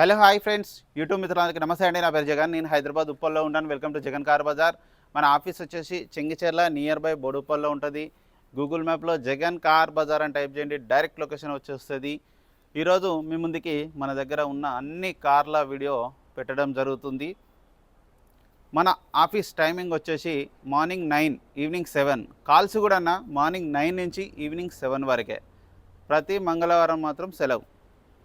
Hello hi friends. YouTube మిత్రులందరికీ నమస్తే అండి. నా పేరు జగన్. నేను హైదరాబాద్ ఉప్పల్లో ఉంటాను. Welcome to Jagan car Bazar. మన ఆఫీస్ వచ్చేసి చెంగిచెర్ల నియర్ బై బోడుప్పల్లో ఉంటుంది. గూగుల్ మ్యాప్లో జగన్ కార్ బజార్ అని టైప్ చేయండి. డైరెక్ట్ లొకేషన్ వచ్చేస్తుంది. ఈరోజు మీ ముందుకి మన దగ్గర ఉన్న అన్ని కార్ల వీడియో పెట్టడం జరుగుతుంది. మన ఆఫీస్ టైమింగ్ వచ్చేసి morning nine evening seven. Calls కూడా అన్న మార్నింగ్ నైన్ నుంచి ఈవినింగ్ సెవెన్ వరకే. ప్రతి మంగళవారం మాత్రం సెలవు.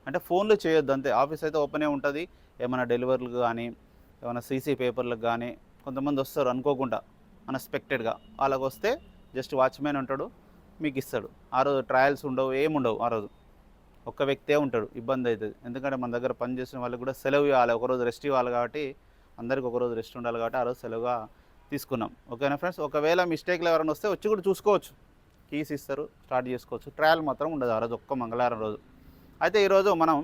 అంటే ఫోన్లు చేయొద్దు అంతే. ఆఫీస్ అయితే ఓపెనే ఉంటుంది. ఏమైనా డెలివరీలు కానీ ఏమైనా సీసీ పేపర్లకు కానీ కొంతమంది వస్తారు అనుకోకుండా అన్ఎక్స్పెక్టెడ్గా. వాళ్ళకి వస్తే జస్ట్ వాచ్మెన్ ఉంటాడు మీకు ఇస్తాడు ఆ రోజు ట్రయల్స్ ఉండవు ఏముండవు ఆ రోజు. ఒక్క వ్యక్తే ఉంటాడు ఇబ్బంది అవుతుంది ఎందుకంటే మన దగ్గర పని చేసిన వాళ్ళకి కూడా సెలవు ఇవ్వాలి. ఒకరోజు రెస్ట్ ఇవ్వాలి కాబట్టి అందరికి ఒకరోజు రెస్ట్ ఉండాలి కాబట్టి ఆ రోజు సెలవుగా తీసుకున్నాం. ఓకేనా ఫ్రెండ్స్? ఒకవేళ మిస్టేక్లు ఎవరైనా వస్తే వచ్చి కూడా చూసుకోవచ్చు. కీస్ ఇస్తారు స్టార్ట్ చేసుకోవచ్చు. ట్రయల్ మాత్రం ఉండదు ఆ రోజు ఒక్క మంగళవారం రోజు. అయితే ఈరోజు మనం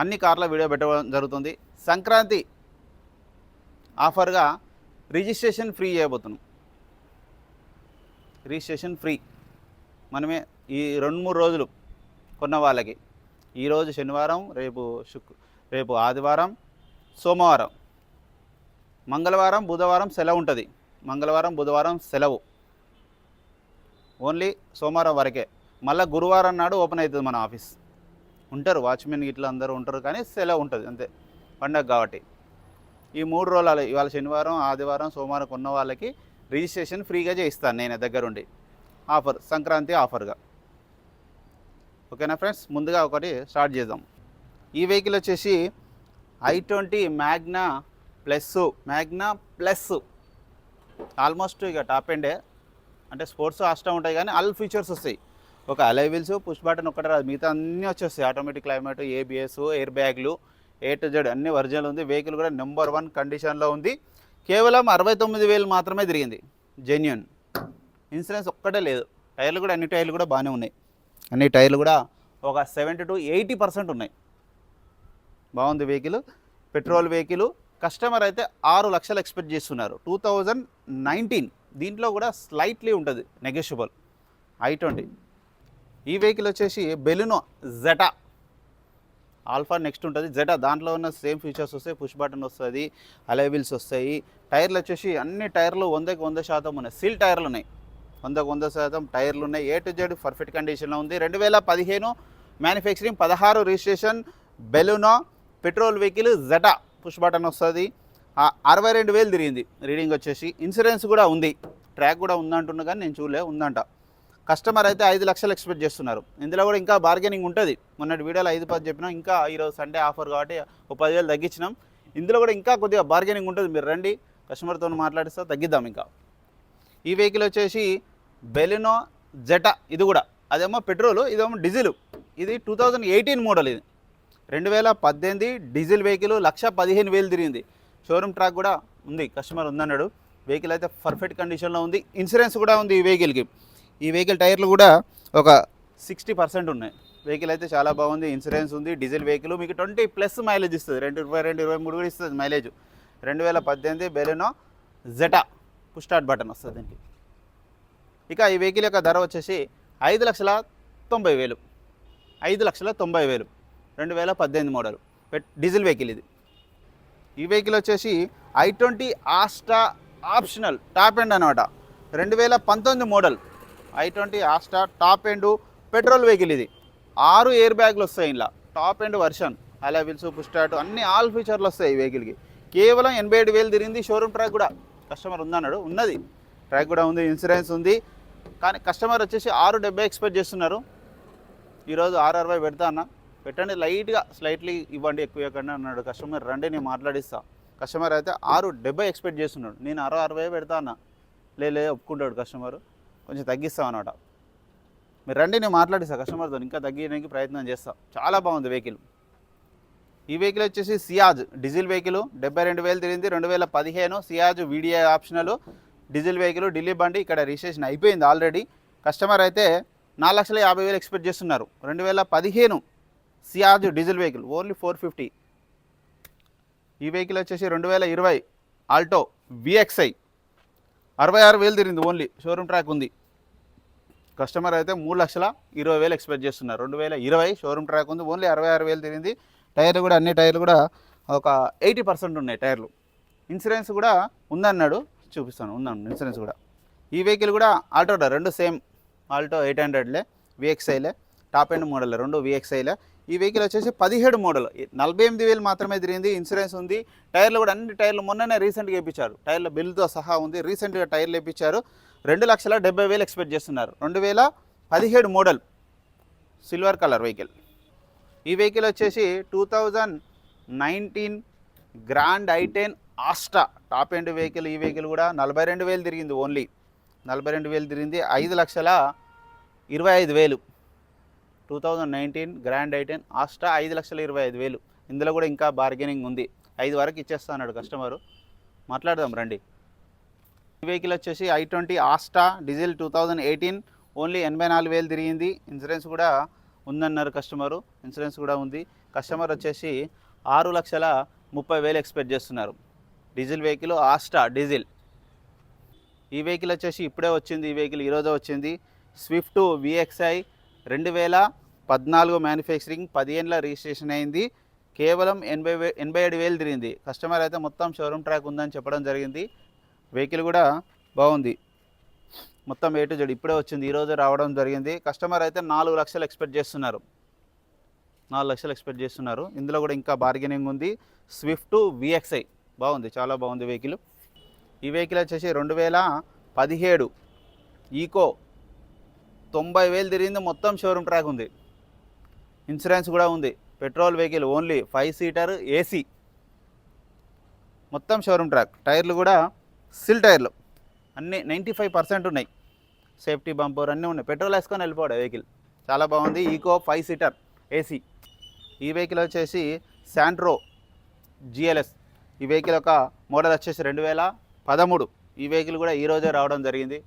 అన్ని కార్ల వీడియో పెట్టడం జరుగుతుంది. సంక్రాంతి ఆఫర్గా రిజిస్ట్రేషన్ ఫ్రీ చేయబోతున్నాం. Registration free. మనమే ఈ రెండు మూడు రోజులు కొన్న వాళ్ళకి. ఈరోజు శనివారం రేపు శుక్ రేపు ఆదివారం సోమవారం. మంగళవారం బుధవారం సెలవు ఉంటుంది. మంగళవారం బుధవారం సెలవు. ఓన్లీ సోమవారం వరకే. మళ్ళీ గురువారం నాడు ఓపెన్ అవుతుంది మన ఆఫీస్. ఉంటారు వాచ్మెన్ ఇట్లా అందరూ ఉంటారు కానీ సెలవు ఉంటుంది అంతే. పండగ కాబట్టి. ఈ మూడు రోజులు ఇవాళ శనివారం ఆదివారం సోమవారం ఉన్న వాళ్ళకి రిజిస్ట్రేషన్ ఫ్రీగా చేయిస్తాను నేను దగ్గరుండి. ఆఫర్ సంక్రాంతి ఆఫర్గా. ఓకేనా ఫ్రెండ్స్? ముందుగా ఒకటి స్టార్ట్ చేద్దాం. ఈ వెహికల్ వచ్చేసి I twenty Magna plus Magna plus. Almost ఇక టాప్ ఎండే. అంటే స్పోర్ట్స్ అష్టం ఉంటాయి కానీ ఆల్ ఫీచర్స్ వస్తాయి. ఒక అలైవిల్స్ పుష్ బటన్ ఒక్కటే రాదు. మిగతా అన్నీ వచ్చేస్తాయి. ఆటోమేటిక్ క్లైమేట్ ఏబిఎస్ ఎయిర్ బ్యాగ్లు ఏ టు జెడ్ అన్ని ఒరిజినల్ ఉంది. వెహికల్ కూడా నెంబర్ వన్ కండిషన్లో ఉంది. కేవలం అరవై తొమ్మిది వేలు మాత్రమే తిరిగింది. జెన్యున్. ఇన్సూరెన్స్ ఒక్కటే లేదు. టైర్లు కూడా అన్ని టైర్లు కూడా బాగానే ఉన్నాయి. అన్ని టైర్లు కూడా ఒక సెవెంటీ టు ఎయిటీ పర్సెంట్ ఉన్నాయి. బాగుంది వెహికల్. Petrol vehicle. కస్టమర్ అయితే ఆరు లక్షలు ఎక్స్పెక్ట్ చేస్తున్నారు. Two thousand nineteen. దీంట్లో కూడా స్లైట్లీ ఉంటుంది. నెగోషియబుల్. I twenty. ఈ వెహికల్ వచ్చేసి బెలినో జెటా. ఆల్ఫా నెక్స్ట్ ఉంటుంది. జెటా దాంట్లో ఉన్న సేమ్ ఫీచర్స్ వస్తాయి. పుష్ బటన్ వస్తుంది. అలైవిల్స్ వస్తాయి. టైర్లు వచ్చేసి అన్ని టైర్లు వందకి వంద శాతం ఉన్నాయి. సీల్ టైర్లు ఉన్నాయి. వందకు వంద శాతం టైర్లు ఉన్నాయి. ఏ టు జెడ్ పర్ఫెక్ట్ కండిషన్లో ఉంది. రెండు వేల పదిహేను మ్యానుఫ్యాక్చరింగ్ పదహారు registration Baleno petrol vehicle Zeta. Push button వస్తుంది. అరవై రెండు వేలు తిరిగింది. రీడింగ్ వచ్చేసి. ఇన్సూరెన్స్ కూడా ఉంది. ట్రాక్ కూడా ఉందంటున్నా కానీ నేను చూడలే. ఉందంట. కస్టమర్ అయితే ఐదు లక్షలు ఎక్స్పెక్ట్ చేస్తున్నారు. ఇందులో కూడా ఇంకా బార్గెనింగ్ ఉంటుంది. మొన్నటి వీడియోలో ఐదు పది చెప్పినాం. ఇంకా ఈరోజు సండే ఆఫర్ కాబట్టి ఒక పదివేలు తగ్గించినాం. ఇందులో కూడా ఇంకా కొద్దిగా బార్గెనింగ్ ఉంటుంది. మీరు రండి. కస్టమర్తో మాట్లాడిస్తే తగ్గిద్దాం ఇంకా. ఈ వెహికల్ వచ్చేసి బెలినో జెటా ఇది కూడా. అదేమో పెట్రోల్ ఇదేమో డీజిల్. ఇది టూ థౌజండ్ ఎయిటీన్ మోడల్ ఇది. రెండు వేల పద్దెనిమిది డీజిల్ వెహికల్ లక్ష పదిహేను వేలు తిరిగింది. షోరూమ్ ట్రాక్ కూడా ఉంది. కస్టమర్ ఉందన్నాడు. వెహికల్ అయితే పర్ఫెక్ట్ కండిషన్లో ఉంది. ఇన్సూరెన్స్ కూడా ఉంది ఈ వెహికల్కి ఈ వెహికల్ టైర్లు కూడా ఒక సిక్స్టీ పర్సెంట్ ఉన్నాయి. వెహికల్ అయితే చాలా బాగుంది ఇన్సూరెన్స్ ఉంది డీజిల్ వెహికల్ మీకు ట్వంటీ ప్లస్ మైలేజ్ ఇస్తుంది. రెండు ఇరవై రెండు ఇరవై మూడు కూడా ఇస్తుంది మైలేజ్. రెండు వేల పద్దెనిమిది బెలెనో జెటా పుష్టార్ట్ బటన్ వస్తుంది దీనికి. ఇక ఈ వెహికల్ యొక్క ధర వచ్చేసి ఐదు లక్షల తొంభై వేలు. ఐదు లక్షల తొంభై వేలు. రెండు వేల పద్దెనిమిది మోడల్. పెట్ డీజిల్ వెహికల్ ఇది. ఈ వెహికల్ వచ్చేసి I twenty Asta optional top end అనమాట రెండు వేల పంతొమ్మిది model. I twenty Asta top end petrol vehicle ఇది. ఆరు ఎయిర్ బ్యాగ్లు వస్తాయి ఇలా టాప్ ఎండ్ వర్షన్ అలా విల్సు పుస్టాట్ అన్ని ఆల్ ఫీచర్లు వస్తాయి ఈ వెహికల్కి. కేవలం ఎనభై ఏడు వేలు తిరిగింది షోరూమ్ ట్రాక్ కూడా. కస్టమర్ ఉందన్నాడు ఉన్నది. ట్రాక్ కూడా ఉంది ఇన్సూరెన్స్ ఉంది. కానీ కస్టమర్ వచ్చేసి ఆరు డెబ్బై ఎక్స్పెక్ట్ చేస్తున్నారు. ఈరోజు ఆరు అరవై పెడతా అన్న. పెట్టండి లైట్గా స్లైట్లీ ఇవ్వండి ఎక్కువ ఇవ్వకండి అన్నాడు కస్టమర్. రండి నేను మాట్లాడిస్తా. కస్టమర్ అయితే ఆరు డెబ్బై ఎక్స్పెక్ట్ చేస్తున్నాడు. నేను అరవై అరవై పెడతా అన్న. లే లే ఒప్పుకుంటాడు కస్టమర్. కొంచెం తగ్గిస్తాం అనమాట మీరు రండి నేను మాట్లాడిస్తా కస్టమర్తో ఇంకా తగ్గించడానికి ప్రయత్నం చేస్తా. చాలా బాగుంది వెహికల్ ఈ వెహికల్ వచ్చేసి సియాజ్ డీజిల్ వెహికల్ డెబ్బై రెండు వేలు తిరిగింది రెండు వేల పదిహేను. Ciaz video optional diesel vehicle Delhi బండి ఇక్కడ రిజిస్ట్రేషన్ అయిపోయింది ఆల్రెడీ కస్టమర్ అయితే నాలుగు లక్షల యాభై వేలు ఎక్స్పెక్ట్ చేస్తున్నారు. రెండు వేల పదిహేను Ciaz diesel vehicle only four fifty ఈ వెహికల్ వచ్చేసి రెండు వేల ఇరవై ఆల్టో విఎక్స్ఐ అరవై ఆరు వేలు తిరిగింది ఓన్లీ. షోరూమ్ ట్రాక్ ఉంది. కస్టమర్ అయితే మూడు లక్షల ఇరవై వేలు ఎక్స్పెక్ట్ చేస్తున్నారు. రెండు వేల ఇరవై షోరూమ్ ట్రాక్ ఉంది. ఓన్లీ అరవై ఆరు వేలు తిరిగింది. టైర్లు కూడా అన్ని టైర్లు కూడా ఒక ఎయిటీ పర్సెంట్ ఉన్నాయి టైర్లు. ఇన్సూరెన్స్ కూడా ఉందన్నాడు. చూపిస్తాను ఉందండి ఇన్సూరెన్స్ కూడా. ఈ వెహికల్ కూడా ఆల్టోడా రెండు సేమ్ ఆల్టో ఎయిట్ హండ్రెడ్లే విఎక్స్ఐలే టాప్ ఎండ్ మోడల్ రెండు విఎక్స్ఐలే ఈ వెహికల్ వచ్చేసి పదిహేడు మోడల్. నలభై ఎనిమిది వేలు మాత్రమే తిరిగింది ఇన్సూరెన్స్ ఉంది. టైర్లు కూడా అన్ని టైర్లు మొన్ననే రీసెంట్గా ఇప్పించారు టైర్ల బిల్తో సహా ఉంది. రీసెంట్గా టైర్లు ఇప్పించారు రెండు లక్షల డెబ్బై వేలు ఎక్స్పెక్ట్ చేస్తున్నారు. రెండు వేల పదిహేడు మోడల్. Silver colour vehicle. ఈ వెహికల్ వచ్చేసి two thousand nineteen Grand I ten Asta top end vehicle ఈ వెహికల్ కూడా నలభై రెండు వేలు తిరిగింది ఓన్లీ. నలభై రెండు వేలు తిరిగింది. ఐదు లక్షల ఇరవై ఐదు వేలు. Two thousand nineteen Grand I ten Asta ఐదు లక్షల ఇరవై ఐదు వేలు. ఇందులో కూడా ఇంకా బార్గెనింగ్ ఉంది. ఐదు వరకు ఇచ్చేస్తా అన్నాడు కస్టమరు మాట్లాడదాం రండి. ఈ వెహికల్ వచ్చేసి I twenty Asta diesel two thousand eighteen only ఎనభై నాలుగు వేలు తిరిగింది. ఇన్సూరెన్స్ కూడా ఉందన్నారు కస్టమరు ఇన్సూరెన్స్ కూడా ఉంది. కస్టమర్ వచ్చేసి ఆరు లక్షల ముప్పై వేలు ఎక్స్పెక్ట్ చేస్తున్నారు. Diesel vehicle Asta diesel. ఈ వెహికల్ వచ్చేసి ఇప్పుడే వచ్చింది. ఈ వెహికల్ ఈరోజే వచ్చింది. స్విఫ్ట్ విఎక్స్ఐ రెండు వేల పద్నాలుగు మ్యానుఫ్యాక్చరింగ్ పదిహేనుల రిజిస్ట్రేషన్ అయింది. కేవలం ఎనభై వే ఎనభై ఏడు వేలు తిరిగింది. కస్టమర్ అయితే మొత్తం షోరూమ్ ట్రాక్ ఉందని చెప్పడం జరిగింది. వెహికల్ కూడా బాగుంది. మొత్తం ఏ టు జెడ్ ఇప్పుడే వచ్చింది. ఈరోజు రావడం జరిగింది. కస్టమర్ అయితే నాలుగు లక్షలు ఎక్స్పెక్ట్ చేస్తున్నారు. నాలుగు లక్షలు ఎక్స్పెక్ట్ చేస్తున్నారు. ఇందులో కూడా ఇంకా బార్గెనింగ్ ఉంది. స్విఫ్ట్ విఎక్స్ఐ బాగుంది. చాలా బాగుంది వెహికల్ ఈ వెహికల్ వచ్చేసి రెండు వేల పదిహేడు ఈకో తొంభై వేలు తిరిగింది మొత్తం షోరూమ్ ట్రాక్ ఉంది. ఇన్సూరెన్స్ కూడా ఉంది. Petrol vehicle only five seater AC మొత్తం షోరూమ్ ట్రాక్ టైర్లు కూడా సిల్ టైర్లు అన్నీ నైంటీ ఫైవ్ పర్సెంట్ ఉన్నాయి. సేఫ్టీ బంపర్ అన్నీ ఉన్నాయి. పెట్రోల్ వేసుకొని వెళ్ళిపోవడం వెహికల్ చాలా బాగుంది. ఈకో ఫైవ్ సీటర్ ఏసీ ఈ వెహికల్ వచ్చేసి శాంట్రో జిఎల్ఎస్ ఈ వెహికల్ ఒక మోడల్ వచ్చేసి రెండు వేల పదమూడు. ఈ వెహికల్ కూడా ఈరోజే రావడం జరిగింది.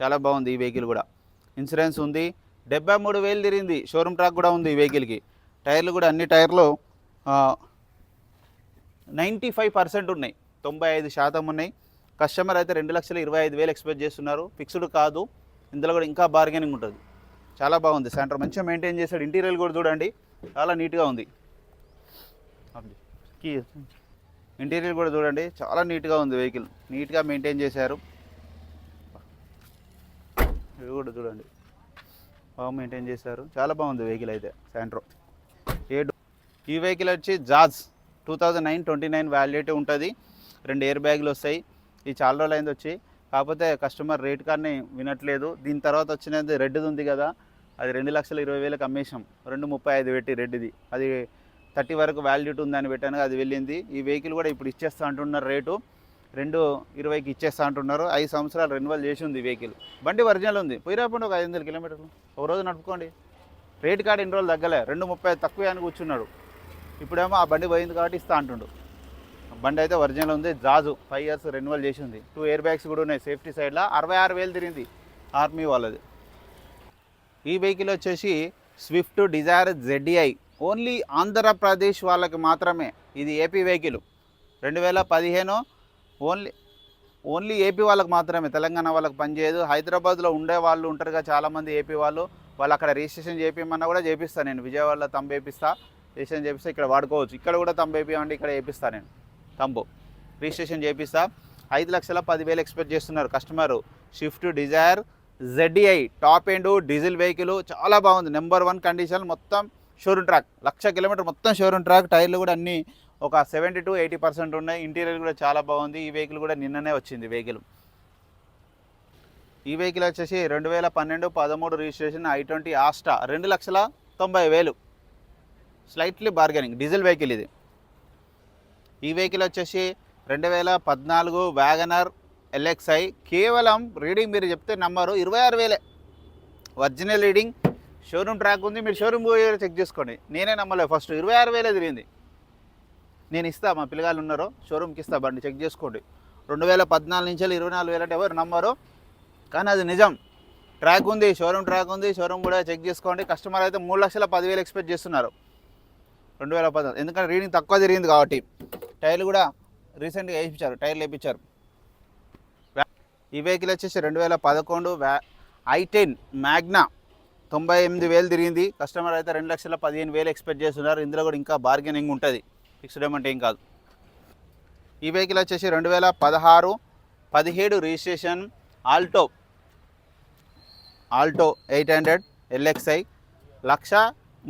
చాలా బాగుంది ఈ వెహికల్ కూడా. ఇన్సూరెన్స్ ఉంది. డెబ్బై మూడు వేలు తిరిగింది. షోరూమ్ ట్రాక్ కూడా ఉంది ఈ వెహికల్కి. టైర్లు కూడా అన్ని టైర్లు నైంటీ ఫైవ్ పర్సెంట్ ఉన్నాయి. తొంభై ఐదు శాతం ఉన్నాయి. కస్టమర్ అయితే రెండు లక్షల ఇరవై ఐదు వేలు ఎక్స్పెక్ట్ చేస్తున్నారు. ఫిక్స్డ్ కాదు. ఇందులో కూడా ఇంకా బార్గెనింగ్ ఉంటుంది. చాలా బాగుంది. సెంటర్ మంచిగా మెయింటైన్ చేశాడు. ఇంటీరియర్ కూడా చూడండి. చాలా నీట్గా ఉంది. ఇంటీరియర్ కూడా చూడండి. చాలా నీట్గా ఉంది వెహికల్. నీట్గా మెయింటైన్ చేశారు. ఇవి కూడా చూడండి. బాగా మెయింటైన్ చేశారు. చాలా బాగుంది వెహికల్ అయితే శాంట్రో ఏడు ఈ వెహికల్ వచ్చి Jazz two thousand nine twenty nine validity ఉంటుంది. రెండు ఎయిర్ బ్యాగులు వస్తాయి. ఇది చాలా రోజులు అయింది వచ్చి. కాకపోతే కస్టమర్ రేట్ కానీ వినట్లేదు. దీని తర్వాత వచ్చినది రెడ్ది ఉంది కదా. అది రెండు లక్షల ఇరవై వేలకు అమ్మేశాం. రెండు ముప్పై ఐదు పెట్టి రెడ్డిది అది థర్టీ వరకు వ్యాలిడిటీ ఉందని పెట్టాను అది వెళ్ళింది. ఈ వెహికల్ కూడా ఇప్పుడు ఇచ్చేస్తా అంటున్నారు రేటు. రెండు ఇరవైకి ఇచ్చేస్తా అంటున్నారు. ఐదు సంవత్సరాలు రెన్యువల్ చేసి ఉంది వెహికల్ బండి ఒరిజినల్ ఉంది. పోయిరాపండి ఒక ఐదు వందల కిలోమీటర్లు. ఒక రోజు నడుపుకోండి. రేట్ కార్డు ఎన్ని రోజులు తగ్గలే? రెండు ముప్పై తక్కువ తక్కువే అని కూర్చున్నాడు. ఇప్పుడేమో ఆ బండి పోయింది కాబట్టి ఇస్తా అంటుండు. బండి అయితే ఒరిజినల్ ఉంది. జాజు ఫైవ్ ఇయర్స్ రెన్యువల్ చేసి ఉంది. టూ ఇయర్ బ్యాగ్స్ కూడా ఉన్నాయి. సేఫ్టీ సైడ్లో అరవై ఆరు వేలు తిరిగింది ఆర్మీ వాళ్ళది. ఈ వెహికల్ వచ్చేసి Swift Dzire ZI only Andhra Pradesh వాళ్ళకి మాత్రమే ఇది ఏపీ వెహికల్ రెండు వేల పదిహేను ఓన్లీ ఓన్లీ ఏపీ వాళ్ళకి మాత్రమే. తెలంగాణ వాళ్ళకి పనిచేయదు హైదరాబాద్లో ఉండే వాళ్ళు ఉంటారుగా చాలామంది ఏపీ వాళ్ళు. వాళ్ళు అక్కడ రిజిస్ట్రేషన్ చేపించమన్నా కూడా చేపిస్తాను నేను. విజయవాడలో తంబు వేపిస్తా. రిజిస్ట్రేషన్ చేపిస్తే ఇక్కడ వాడుకోవచ్చు. ఇక్కడ కూడా తంబు వేపిమంటే ఇక్కడ వేపిస్తా నేను. తంబు. రిజిస్ట్రేషన్ చేపిస్తా. ఐదు లక్షల పదివేలు ఎక్స్పెక్ట్ చేస్తున్నారు customer. Swift Dzire ZDI top end diesel vehicle. చాలా బాగుంది. నెంబర్ వన్ కండిషన్ మొత్తం షోరూమ్ ట్రాక్. లక్ష కిలోమీటర్ మొత్తం షోరూమ్ ట్రాక్. టైర్లు కూడా అన్నీ ఒక సెవెంటీ టు ఎయిటీ పర్సెంట్ ఉన్నాయి. ఇంటీరియర్ కూడా చాలా బాగుంది. ఈ వెహికల్ కూడా నిన్ననే వచ్చింది వెహికల్. ఈ వెహికల్ వచ్చేసి రెండు వేల పన్నెండు పదమూడు రిజిస్ట్రేషన్ ఐ ట్వంటీ ఆస్టా రెండు లక్షల తొంభై వేలు. స్లైట్లీ బార్గెనింగ్ డీజిల్ వెహికల్ ఇది. ఈ వెహికల్ వచ్చేసి రెండు వేల పద్నాలుగు వ్యాగనర్ ఎల్ఎక్స్ఐ కేవలం రీడింగ్ మీరు చెప్తే నంబరు ఇరవై ఆరు వేలే. ఒరిజినల్ రీడింగ్ షోరూమ్ ట్రాక్ ఉంది. మీరు షోరూమ్ పోయి చెక్ చేసుకోండి. నేనే నమ్మలేదు. ఫస్ట్ ఇరవై ఆరు వేలే తిరిగింది. నేను ఇస్తా మా పిల్లగాళ్ళు ఉన్నారో షోరూమ్కి ఇస్తా బండి చెక్ చేసుకోండి. రెండు వేల పద్నాలుగు నుంచి ఇరవై నాలుగు వేల అంటే ఎవరు నమ్మరు. కానీ అది నిజం. ట్రాక్ ఉంది షోరూమ్ ట్రాక్ ఉంది షోరూమ్ కూడా చెక్ చేసుకోండి. కస్టమర్ అయితే మూడు లక్షల పదివేలు ఎక్స్పెక్ట్ చేస్తున్నారు. రెండు వేల పద్నాలుగు. ఎందుకంటే రీడింగ్ తక్కువ తిరిగింది కాబట్టి. టైర్లు కూడా రీసెంట్గా వేయించారు టైర్లు వేయించారు. ఈ వెహికల్ వచ్చేసి రెండు వేల పదకొండు వ్యా ఐ టెన్ మ్యాగ్నా తొంభై ఎనిమిది వేలు తిరిగింది. కస్టమర్ అయితే రెండు లక్షల పదిహేను వేలు ఎక్స్పెక్ట్ చేస్తున్నారు. ఇందులో కూడా ఇంకా బార్గెనింగ్ ఉంటుంది. ఫిక్స్డ్ అమౌంట్ ఏం కాదు. ఈ వెహికల్ వచ్చేసి రెండు వేల పదహారు పదిహేడు registration Alto Alto eight hundred LXI లక్ష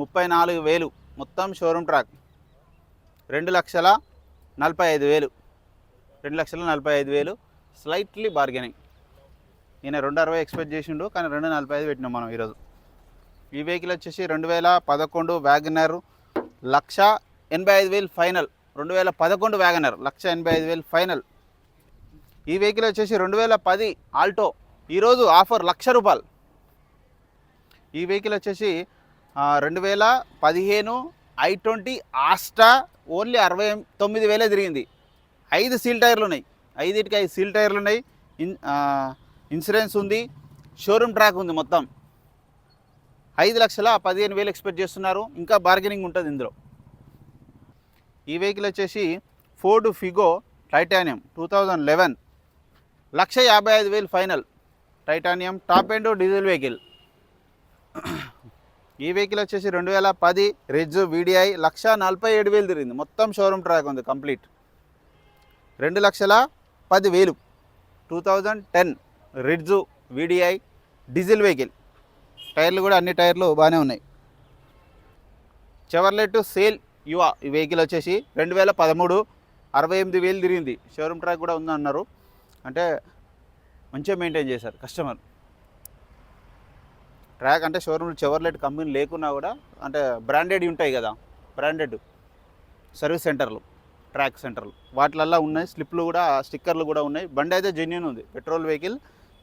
ముప్పై నాలుగు వేలు మొత్తం షోరూమ్ ట్రాక్. రెండు లక్షల నలభై ఐదు వేలు. రెండు లక్షల నలభై ఐదు వేలు స్లైట్లీ బార్గెనింగ్ ఈయన రెండు అరవై ఎక్స్పెక్ట్ చేసిండు కానీ రెండు నలభై ఐదు పెట్టినాం మనం ఈరోజు. ఈ వెహికల్ వచ్చేసి రెండు వేల పదకొండు వ్యాగనర్ లక్ష ఎనభై ఐదు వేలు ఫైనల్. రెండు వేల పదకొండు వ్యాగనర్. లక్ష ఎనభై ఐదు వేలు ఫైనల్. ఈ వెహికల్ వచ్చేసి రెండు వేల పది ఆల్టో. ఈరోజు ఆఫర్ లక్ష రూపాయలు. ఈ వెహికల్ వచ్చేసి రెండు వేల పదిహేను ఐ ట్వంటీ ఆస్టా ఓన్లీ అరవై తొమ్మిది వేలే తిరిగింది. ఐదు సీల్ టైర్లు ఉన్నాయి. ఐదింటికి ఐదు సీల్ టైర్లు ఉన్నాయి. ఇన్ ఇన్సూరెన్స్ ఉంది. షోరూమ్ ట్రాక్ ఉంది మొత్తం. ఐదు లక్షల పదిహేను వేలు ఎక్స్పెక్ట్ చేస్తున్నారు. ఇంకా బార్గెనింగ్ ఉంటుంది ఇందులో. ఈ వెహికల్ వచ్చేసి Ford Figo Titanium two thousand eleven. లక్ష యాభై ఐదు వేలు final. Titanium top end diesel vehicle. ఈ వెహికల్ వచ్చేసి రెండు వేల పది రిజ్ వీడిఐ లక్ష నలభై ఏడు వేలు తిరిగింది. మొత్తం షోరూమ్ ట్రాక్ ఉంది కంప్లీట్. రెండు లక్షల పది వేలు two thousand ten Ritz VDI diesel vehicle. టైర్లు కూడా అన్ని టైర్లు బాగానే ఉన్నాయి. చెవర్లెట్ సేల్ యువ ఈ వెహికల్ వచ్చేసి రెండు వేల పదమూడు అరవై ఎనిమిది వేలు తిరిగింది. షోరూమ్ ట్రాక్ కూడా ఉందన్నారు. అంటే మంచిగా మెయింటైన్ చేశారు కస్టమర్. ట్రాక్ అంటే షోరూమ్ చెవర్లెట్ కంపెనీ లేకున్నా కూడా అంటే బ్రాండెడ్ ఉంటాయి కదా బ్రాండెడ్ సర్వీస్ సెంటర్లు ట్రాక్ సెంటర్లు. వాటిలల్లో ఉన్నాయి స్లిప్లు కూడా స్టిక్కర్లు కూడా ఉన్నాయి. బండి అయితే జెన్యున్ ఉంది. పెట్రోల్ వెహికల్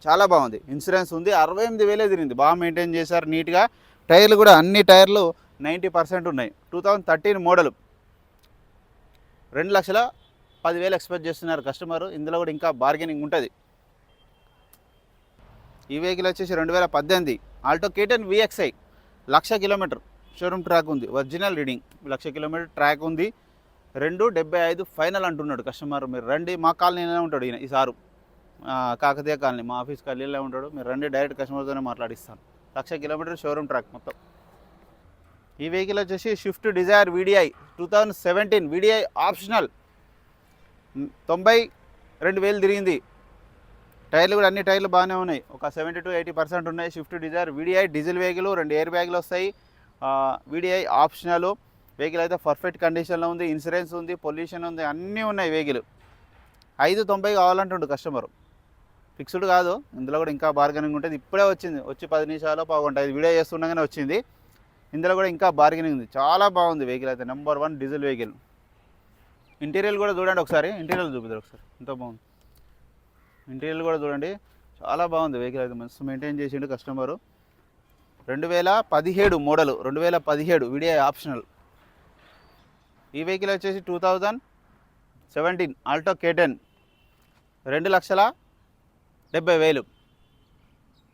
చాలా బాగుంది. ఇన్సూరెన్స్ ఉంది. అరవై ఎనిమిది వేలే తిరిగింది. బాగా మెయింటైన్ చేశారు నీట్గా. టైర్లు కూడా అన్ని టైర్లు నైంటీ పర్సెంట్ ఉన్నాయి. Two thousand thirteen model. రెండు లక్షల పదివేలు ఎక్స్పెక్ట్ చేస్తున్నారు కస్టమర్. ఇందులో కూడా ఇంకా బార్గెనింగ్ ఉంటుంది. ఈ వెహికల్ వచ్చేసి రెండు వేల పద్దెనిమిది ఆల్టో కేటన్ విఎక్స్ఐ లక్ష కిలోమీటర్ షోరూమ్ ట్రాక్ ఉంది. ఒరిజినల్ రీడింగ్ లక్ష కిలోమీటర్ ట్రాక్ ఉంది. రెండు డెబ్బై ఐదు ఫైనల్ అంటున్నాడు కస్టమర్. మీరు రండి మా కాలనీలోనే ఉంటాడు ఈయన ఈ సారు. కాకతీయ కాలనీ మా ఆఫీస్ కాలనీలో ఉంటాడు. మీరు రండి డైరెక్ట్ కస్టమర్తోనే మాట్లాడిస్తాను. లక్ష కిలోమీటర్ షోరూమ్ ట్రాక్ మొత్తం. ఈ వెహికల్ వచ్చేసి Swift Dzire VDI two thousand seventeen VDI optional తొంభై రెండు వేలు తిరిగింది. టైర్లు కూడా అన్ని టైర్లు బాగానే ఉన్నాయి. ఒక సెవెంటీ టు ఎయిటీ పర్సెంట్ ఉన్నాయి. Swift Dzire VDI diesel vehicle రెండు ఎయిర్ బ్యాగులు వస్తాయి. వీడిఐ ఆప్షనల్ వెహికల్ అయితే పర్ఫెక్ట్ కండిషన్లో ఉంది. ఇన్సూరెన్స్ ఉంది పొల్యూషన్ ఉంది అన్నీ ఉన్నాయి వెహికల్ ఐదు తొంభై కావాలంటుండు కస్టమర్ ఫిక్స్డ్ కాదు. ఇందులో కూడా ఇంకా బార్గెనింగ్ ఉంటుంది. ఇప్పుడే వచ్చింది. వచ్చి పది నిమిషాలు పావుగంట. ఇది వీడియో చేస్తుండగానే వచ్చింది. ఇందులో కూడా ఇంకా బార్గెనింగ్ ఉంది. చాలా బాగుంది వెహికల్ అయితే. Number one diesel vehicle interior కూడా చూడండి ఒకసారి. ఇంటీరియల్ చూపిద్దరు ఒకసారి. ఎంత బాగుంది. ఇంటీరియర్ కూడా చూడండి. చాలా బాగుంది వెహికల్ అయితే. మంచి మెయింటైన్ చేసిండు కస్టమరు రెండు వేల పదిహేడు మోడల్ రెండు వేల పదిహేడు వీడియో ఆప్షనల్ ఈ వెహికల్ వచ్చేసి two thousand seventeen Alto K ten రెండు లక్షల డెబ్బై వేలు.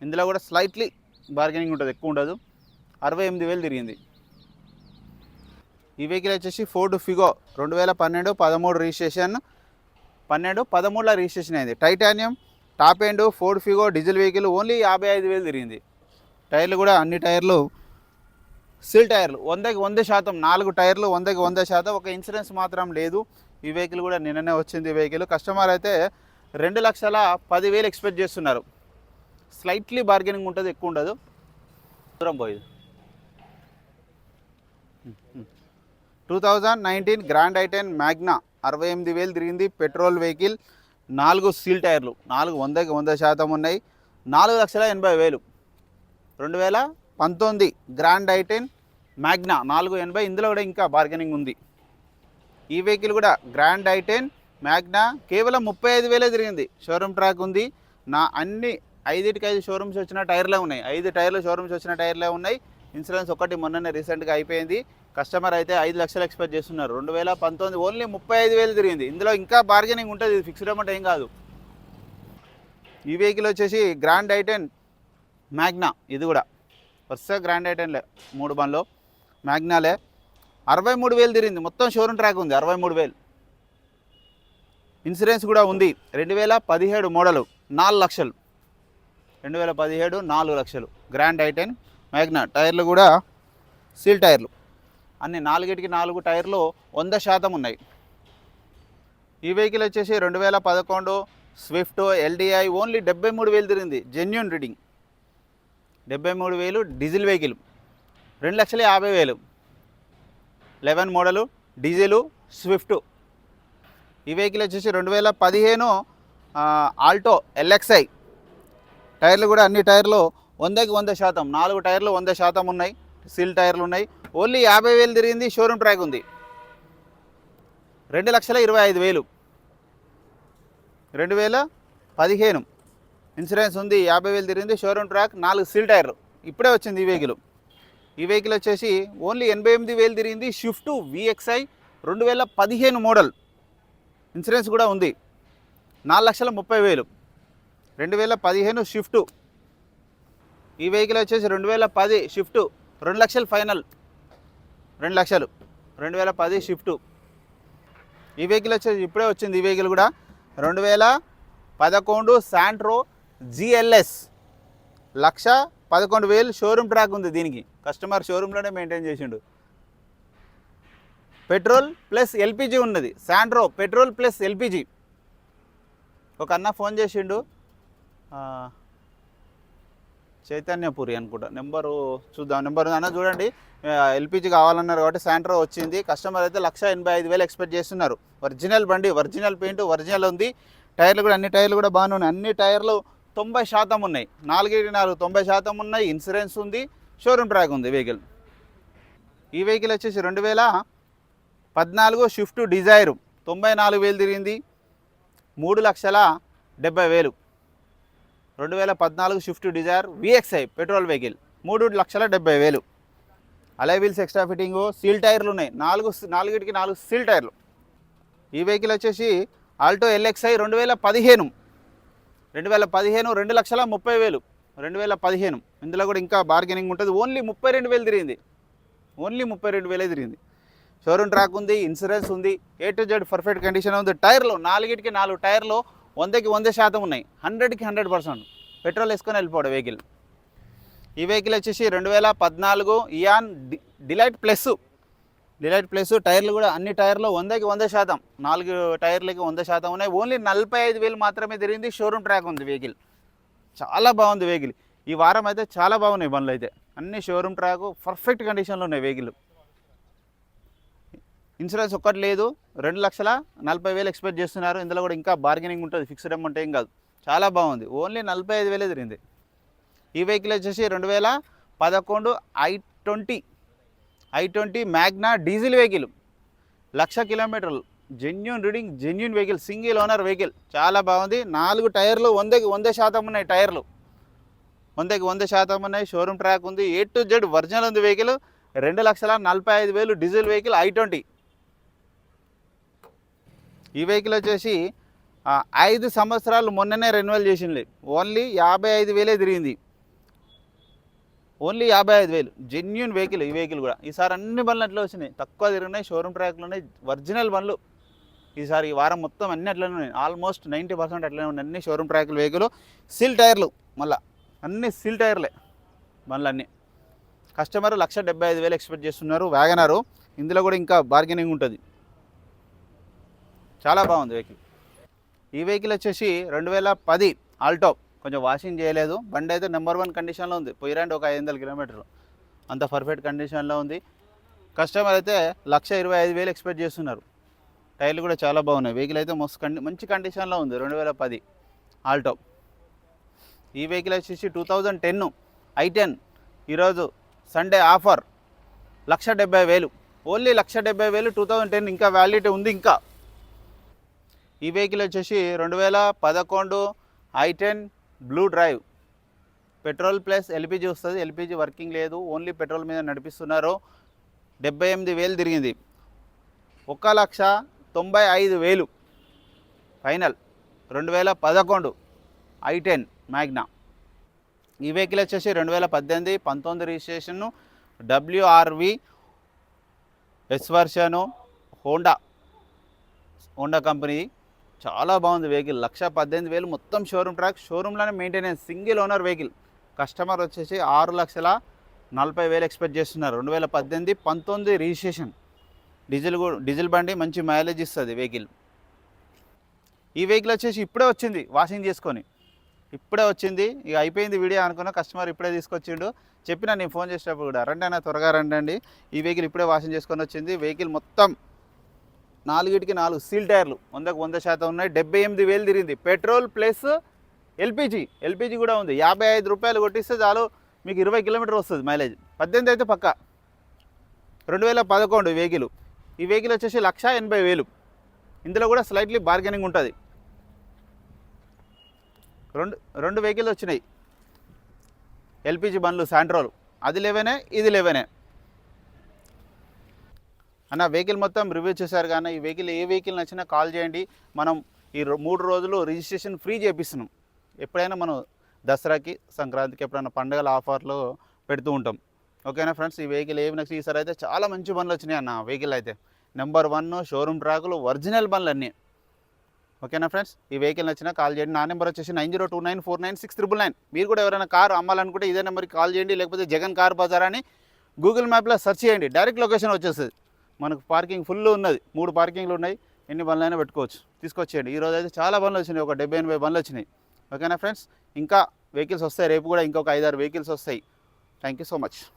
ఇందులో కూడా స్లైట్లీ బార్గెనింగ్ ఉంటుంది. ఎక్కువ ఉండదు. అరవై ఎనిమిది వేలు తిరిగింది. ఈ వెహికల్ వచ్చేసి ఫోర్డ్ ఫిగో రెండు వేల పన్నెండు పదమూడు రిజిస్ట్రేషన్ పన్నెండు పదమూడులో రిజిస్ట్రేషన్ అయింది. Titanium top end Ford Figo diesel vehicle only యాభై ఐదు వేలు తిరిగింది. టైర్లు కూడా అన్ని టైర్లు సిల్ టైర్లు వందకి వంద శాతం నాలుగు టైర్లు వందకి వంద శాతం ఒక ఇన్సూరెన్స్ మాత్రం లేదు. ఈ వెహికల్ కూడా నిన్ననే వచ్చింది ఈ వెహికల్ కస్టమర్ అయితే రెండు లక్షల పదివేలు ఎక్స్పెక్ట్ చేస్తున్నారు. స్లైట్లీ బార్గెనింగ్ ఉంటుంది ఎక్కువ ఉండదు. దూరం పోయేది. Two thousand nineteen Grand I ten Magna అరవై ఎనిమిది వేలు తిరిగింది. పెట్రోల్ వెహికల్ నాలుగు సీల్ టైర్లు నాలుగు వందకి వంద శాతం ఉన్నాయి. నాలుగు లక్షల ఎనభై వేలు. రెండు వేల పంతొమ్మిది గ్రాండ్ ఐటెన్ మ్యాగ్నా నాలుగు ఎనభై ఇందులో కూడా ఇంకా బార్గెనింగ్ ఉంది. ఈ వెహికల్ కూడా గ్రాండ్ ఐటెన్ మ్యాగ్నా కేవలం ముప్పై ఐదు వేలే తిరిగింది. షోరూమ్ ట్రాక్ ఉంది. నా అన్ని ఐదింటికి ఐదు షోరూమ్స్ వచ్చిన టైర్లే ఉన్నాయి. ఐదు టైర్లు షోరూమ్స్ వచ్చిన టైర్లే ఉన్నాయి. ఇన్సూరెన్స్ ఒకటి మొన్ననే రీసెంట్గా అయిపోయింది. కస్టమర్ అయితే ఐదు లక్షలు ఎక్స్పెక్ట్ చేస్తున్నారు. రెండు వేల పంతొమ్మిది ఓన్లీ ముప్పై ఐదు వేలు తిరిగింది. ఇందులో ఇంకా బార్గెనింగ్ ఉంటుంది. ఇది ఫిక్స్డ్ అమౌంట్ ఏం కాదు. ఈ వెహికల్ వచ్చేసి గ్రాండ్ ఐటెన్ మ్యాగ్నా ఇది కూడా వరుసగా గ్రాండ్ ఐటెన్లే మూడు బండ్లు. మ్యాగ్నాలే అరవై మూడు వేలు తిరిగింది. మొత్తం షోరూమ్ ట్రాక్ ఉంది. అరవై మూడు వేలు. ఇన్సూరెన్స్ కూడా ఉంది. రెండు వేల పదిహేడు మోడలు నాలుగు లక్షలు. రెండు వేల పదిహేడు నాలుగు లక్షలు. గ్రాండ్ ఐటెన్ మ్యాగ్నా టైర్లు కూడా సీల్ టైర్లు. అన్ని నాలుగిటికి నాలుగు టైర్లు వంద శాతం ఉన్నాయి. ఈ వెహికల్ వచ్చేసి రెండు వేల పదకొండు స్విఫ్ట్ ఎల్డిఐ ఓన్లీ డెబ్బై మూడు వేలు తిరిగింది. జెన్యున్ రీడింగ్ డెబ్బై మూడు వేలు డీజిల్ వెహికల్. రెండు లక్షల యాభై వేలు. Eleven model diesel Swift. ఈ వెహికల్ వచ్చేసి రెండు వేల పదిహేను ఆల్టో ఎల్ఎక్స్ఐ టైర్లు కూడా అన్ని టైర్లు వందకి వంద శాతం. నాలుగు టైర్లు వంద శాతం ఉన్నాయి. సీల్ టైర్లు ఉన్నాయి. ఓన్లీ యాభై వేలు తిరిగింది షోరూమ్ ట్రాక్ ఉంది. రెండు లక్షల ఇరవై ఐదు వేలు. రెండు వేల పదిహేను. ఇన్సూరెన్స్ ఉంది యాభై వేలు తిరిగింది షోరూమ్ ట్రాక్ నాలుగు సీల్ టైర్లు. ఇప్పుడే వచ్చింది ఈ వెహికల్. ఈ వెహికల్ వచ్చేసి ఓన్లీ ఎనభై ఎనిమిది వేలు తిరిగింది షిఫ్ట్ విఎక్స్ఐ రెండు వేల పదిహేను మోడల్. ఇన్సూరెన్స్ కూడా ఉంది. నాలుగు లక్షల ముప్పై వేలు. రెండు వేల పదిహేను షిఫ్ట్ ఈ వెహికల్ వచ్చేసి రెండు వేల పది షిఫ్ట్. రెండు లక్షలు ఫైనల్. రెండు లక్షలు. రెండు వేల పది షిఫ్ట్. ఈ వెహికల్ వచ్చేసి ఇప్పుడే వచ్చింది ఈ వెహికల్ కూడా. రెండు వేల పదకొండు శాంట్రో జిఎల్ఎస్. లక్ష పదకొండు వేలు షోరూమ్ ట్రాక్ ఉంది దీనికి. కస్టమర్ షోరూంలోనే మెయింటైన్ చేసిండు. పెట్రోల్ ప్లస్ ఎల్పిజి ఉన్నది. Santro petrol plus LPG. ఒక అన్న ఫోన్ చేసిండు. చైతన్యపురి అనుకుంటా. నెంబరు చూద్దాం. నెంబర్ అన్న చూడండి. ఎల్పిజి కావాలన్నారు కాబట్టి సాయంత్రం వచ్చింది. కస్టమర్ అయితే లక్ష ఎనభై ఐదు వేలు ఎక్స్పెక్ట్ చేస్తున్నారు. ఒరిజినల్ బండి ఒరిజినల్ పెయింట్ ఒరిజినల్ ఉంది. టైర్లు కూడా అన్ని టైర్లు కూడా బాగానే ఉన్నాయి. అన్ని టైర్లు తొంభై శాతం ఉన్నాయి. నాలుగేటి నాలుగు తొంభై శాతం ఉన్నాయి. ఇన్సూరెన్స్ ఉంది. షోరూమ్ ట్రాక్ ఉంది వెహికల్. ఈ వెహికల్ వచ్చేసి రెండు వేల పద్నాలుగు షిఫ్ట్ డిజైర్. తొంభై నాలుగు వేలు తిరిగింది. మూడు లక్షల డెబ్బై వేలు. రెండు వేల పద్నాలుగు Swift Dzire VXI petrol vehicle మూడు లక్షల డెబ్బై వేలు. అలైవీల్స్ ఎక్స్ట్రా ఫిట్టింగు సీల్ టైర్లు ఉన్నాయి. నాలుగు నాలుగిటికి నాలుగు సీల్ టైర్లు. ఈ వెహికల్ వచ్చేసి ఆల్టో ఎల్ఎక్స్ఐ రెండు వేల పదిహేను. రెండు వేల పదిహేను రెండు లక్షల ముప్పై వేలు. రెండు వేల పదిహేను. ఇందులో కూడా ఇంకా బార్గెనింగ్ ఉంటుంది. ఓన్లీ ముప్పై రెండు వేలు తిరిగింది. ఓన్లీ ముప్పై రెండు వేలే తిరిగింది. షోరూమ్ ట్రాక్ ఉంది ఇన్సూరెన్స్ ఉంది. A to Z perfect condition ఉంది. టైర్లు నాలుగిటికి నాలుగు టైర్లు వందకి వంద శాతం ఉన్నాయి. హండ్రెడ్కి హండ్రెడ్ పర్సెంట్. పెట్రోల్ వేసుకొని వెళ్ళిపోవడం వెహికల్. ఈ వెహికల్ వచ్చేసి రెండు వేల పద్నాలుగు Eon D Delight plus Delight plus టైర్లు కూడా అన్ని టైర్లు వందకి వంద శాతం. నాలుగు టైర్లకి వంద శాతం ఉన్నాయి. ఓన్లీ నలభై ఐదు వేలు మాత్రమే తిరిగింది. షోరూమ్ ట్రాక్ ఉంది వెహికల్. చాలా బాగుంది వెహికల్. ఈ వారం అయితే చాలా బాగున్నాయి బండ్లు అయితే. అన్ని షోరూమ్ ట్రాక్ పర్ఫెక్ట్ కండిషన్లో ఉన్నాయి వెహికల్. ఇన్సూరెన్స్ ఒక్కటి లేదు. రెండు లక్షల నలభై వేలు ఎక్స్పెక్ట్ చేస్తున్నారు. ఇందులో కూడా ఇంకా బార్గెనింగ్ ఉంటుంది. ఫిక్స్డ్ అమౌంట్ ఏం కాదు. చాలా బాగుంది. ఓన్లీ నలభై ఐదు వేలే తిరిగింది ఈ వెహికల్ వచ్చేసి రెండు వేల పదకొండు I twenty I twenty Magna diesel vehicle. లక్ష కిలోమీటర్లు. Genuine reading genuine vehicle single owner vehicle చాలా బాగుంది. నాలుగు టైర్లు వందకి వంద శాతం ఉన్నాయి టైర్లు. వందకి వంద శాతం ఉన్నాయి. షోరూమ్ ట్రాక్ ఉంది. ఏ టు జెడ్ ఒరిజినల్ ఉంది వెహికల్ రెండు లక్షల నలభై ఐదు వేలు డీజిల్ వెహికల్ ఐ ట్వంటీ. ఈ వెహికల్ వచ్చేసి ఐదు సంవత్సరాలు మొన్ననే రెన్యువల్ చేసింది ఓన్లీ యాభై ఐదు వేలే తిరిగింది. ఓన్లీ యాభై ఐదు వేలు. జెన్యున్ వెహికల్ ఈ వెహికల్ కూడా. ఈసారి అన్ని బండ్లు అట్లా వచ్చినాయి. తక్కువ తిరిగినాయి. షోరూమ్ ట్రాక్లు ఉన్నాయి ఒరిజినల్ బండ్లు. ఈసారి ఈ వారం మొత్తం అన్ని అట్లనే ఉన్నాయి. ఆల్మోస్ట్ నైంటీ పర్సెంట్ అట్లనే ఉన్నాయి. అన్ని షోరూమ్ ట్రాక్లు వెహికల్ సిల్ టైర్లు మళ్ళా. అన్ని సిల్ టైర్లే బండ్లు అన్నీ కస్టమర్ లక్ష డెబ్బై ఐదు వేలు ఎక్స్పెక్ట్ చేస్తున్నారు. వ్యాగనారు ఇందులో కూడా ఇంకా బార్గెనింగ్ ఉంటుంది. చాలా బాగుంది వెహికల్ ఈ వెహికల్ వచ్చేసి రెండు వేల పది ఆల్టో. కొంచెం వాషింగ్ చేయలేదు. బండి అయితే నెంబర్ వన్ కండిషన్లో ఉంది. పోయిరండి ఒక ఐదు వందల కిలోమీటర్లు. అంత పర్ఫెక్ట్ కండిషన్లో ఉంది. కస్టమర్ అయితే లక్ష ఇరవై ఐదు వేలు ఎక్స్పెక్ట్ చేస్తున్నారు. టైర్లు కూడా చాలా బాగున్నాయి. వెహికల్ అయితే మస్తు కండి మంచి కండిషన్లో ఉంది. రెండు వేల పది ఆల్టో. ఈ వెహికల్ వచ్చేసి two thousand ten I ten. ఈరోజు సండే ఆఫర్ లక్ష డెబ్బై వేలు. ఓన్లీ లక్ష డెబ్బై వేలు టూ థౌజండ్ టెన్ ఇంకా వ్యాలిడిటీ ఉంది ఇంకా. ఈ వెహికల్ వచ్చేసి రెండు వేల పదకొండు I ten blue drive. Petrol plus LPG వస్తుంది. ఎల్పిజి వర్కింగ్ లేదు. ఓన్లీ పెట్రోల్ మీద నడిపిస్తున్నారు. డెబ్బై ఎనిమిది వేలు తిరిగింది. ఒక లక్ష తొంభై ఐదు వేలు. ఫైనల్. రెండు వేల పదకొండు ఐ టెన్ మ్యాగ్నా. ఈ వెహికల్ వచ్చేసి రెండు వేల పద్దెనిమిది పంతొమ్మిది registration WRV S version Honda Honda company చాలా బాగుంది వెహికల్. లక్ష పద్దెనిమిది వేలు మొత్తం showroom track. షోరూంలోనే maintenance single owner vehicle. Customer వచ్చేసి ఆరు లక్షల నలభై వేలు ఎక్స్పెక్ట్ చేస్తున్నారు. రెండు వేల పద్దెనిమిది పంతొమ్మిది రిజిస్ట్రేషన్. డీజిల్ కూడా డీజిల్ బండి మంచి మైలేజ్ ఇస్తుంది వెహికల్. ఈ వెహికల్ వచ్చేసి ఇప్పుడే వచ్చింది వాషింగ్ చేసుకొని. ఇప్పుడే వచ్చింది ఇక అయిపోయింది వీడియో అనుకున్న కస్టమర్ ఇప్పుడే తీసుకొచ్చిండు. చెప్పిన నేను ఫోన్ చేసేటప్పుడు కూడా రండి అన్న త్వరగా రండి అండి ఈ వెహికల్ ఇప్పుడే వాషింగ్ చేసుకొని వచ్చింది. వెహికల్ మొత్తం నాలుగిటికి నాలుగు సీల్ టైర్లు. వందకు వంద శాతం ఉన్నాయి. డెబ్బై ఎనిమిది వేలు తిరిగింది. Petrol plus LPG. ఎల్పిజి కూడా ఉంది. యాభై ఐదు రూపాయలు కొట్టిస్తే చాలు మీకు ఇరవై కిలోమీటర్ వస్తుంది మైలేజ్. పద్దెనిమిది అయితే పక్క. రెండు వేల పదకొండు వెహికల్. ఈ వెహికల్ వచ్చేసి లక్ష ఎనభై వేలు. ఇందులో కూడా స్లైట్లీ బార్గెనింగ్ ఉంటుంది. రెండు రెండు వెహికల్ వచ్చినాయి. ఎల్పిజి బండ్లు శాంట్రోలు అది లేవనే ఇది లేవనే. అన్న వెహికల్ మొత్తం రివ్యూ చేశారు కానీ ఈ వెహికల్ ఏ వెహికల్ నచ్చినా కాల్ చేయండి. మనం ఈ రో- మూడు రోజులు రిజిస్ట్రేషన్ ఫ్రీ చేపిస్తున్నాం. ఎప్పుడైనా మనం దసరాకి సంక్రాంతికి ఎప్పుడైనా పండుగల ఆఫర్లు పెడుతూ ఉంటాం. ఓకేనా ఫ్రెండ్స్ ఈ వెహికల్ ఏమి నచ్చి ఈసారి అయితే చాలా మంచి బండ్లు వచ్చినాయి అన్న వెహికల్ అయితే. నెంబర్ వన్ షోరూమ్ ట్రాకులు ఒరిజినల్ బండ్లు అన్నీ ఓకేనా ఫ్రెండ్స్ ఈ వెహికల్ నచ్చినా కాల్ చేయండి. నా నెంబర్ వచ్చేసి nine zero two nine four nine six triple nine. మీరు కూడా ఎవరైనా కార్ అమ్మాలనుకుంటే ఇదే నెంబర్కి కాల్ చేయండి. లేకపోతే జగన్ కార్ బజార్ అని గూగుల్ మ్యాప్లో సెర్చ్ చేయండి. డైరెక్ట్ లొకేషన్ వచ్చేస్తుంది. మనకు పార్కింగ్ ఫుల్ ఉన్నది. మూడు పార్కింగ్లు ఉన్నాయి. ఎన్ని బండ్లైనా పెట్టుకోవచ్చు. తీసుకొచ్చేయండి. ఈరోజు అయితే చాలా బండ్లు వచ్చినాయి. ఒక డెబ్బై ఎనభై బండ్లు వచ్చినాయి. ఓకేనా ఫ్రెండ్స్? ఇంకా వెహికల్స్ వస్తాయి. రేపు కూడా ఇంకొక ఐదారు వెహికల్స్ వస్తాయి. Thank you so much.